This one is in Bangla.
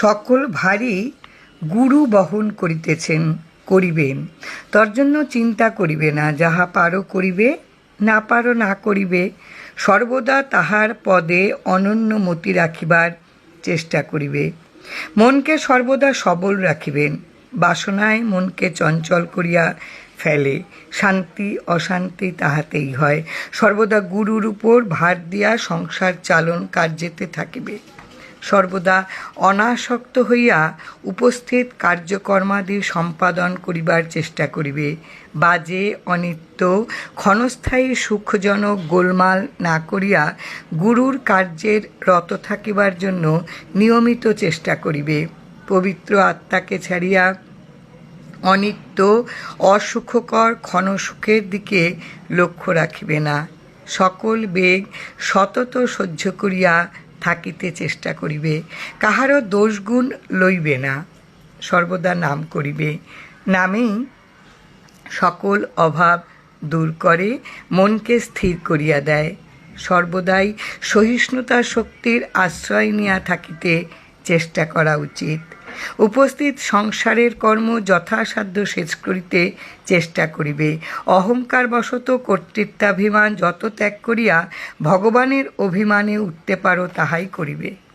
সকল ভারী গুরু বহন করিতেছেন করিবেন তর জন্য চিন্তা করিবে না, যাহা পারো করিবে, না পারো না করিবে। সর্বদা তাহার পদে অনন্য মতি রাখিবার চেষ্টা করিবে। মনকে সর্বদা সবল রাখিবেন, বাসনায় মনকে চঞ্চল করিয়া ফেলে। শান্তি, অশান্তি তাহাতেই হয়। সর্বদা গুরুর উপর ভার দিয়া সংসার চালন কার্যেতে থাকিবে। সর্বদা অনাসক্ত হইয়া উপস্থিত কার্যকর্মাদি সম্পাদন করিবার চেষ্টা করিবে। বাজে, অনিত্য, ক্ষণস্থায়ী সুখজনক গোলমাল না করিয়া গুরুর কার্যের রত থাকিবার জন্য নিয়মিত চেষ্টা করিবে। পবিত্র আত্মাকে ছাড়িয়া অনিত্য, অসুখকর ক্ষণসুখের দিকে লক্ষ্য রাখিবে না। সকল বেগ সতত সহ্য করিয়া থাকিতে চেষ্টা করিবে, কাহারও দোষগুণ লইবে না, সর্বদা নাম করিবে। নামেই সকল অভাব দূর করে, মনকে স্থির করিয়া দেয়। সর্বদাই সহিষ্ণুতা শক্তির আশ্রয় নিয়া থাকিতে চেষ্টা করা উচিত। উপস্থিত সংসারের কর্ম যথাসাধ্য শেষ করিতে চেষ্টা করিবে। অহংকার অহংকারবশত কর্তৃত্বাভিমান যত ত্যাগ করিয়া ভগবানের অভিমানে উঠতে পারো, তাহাই করিবে।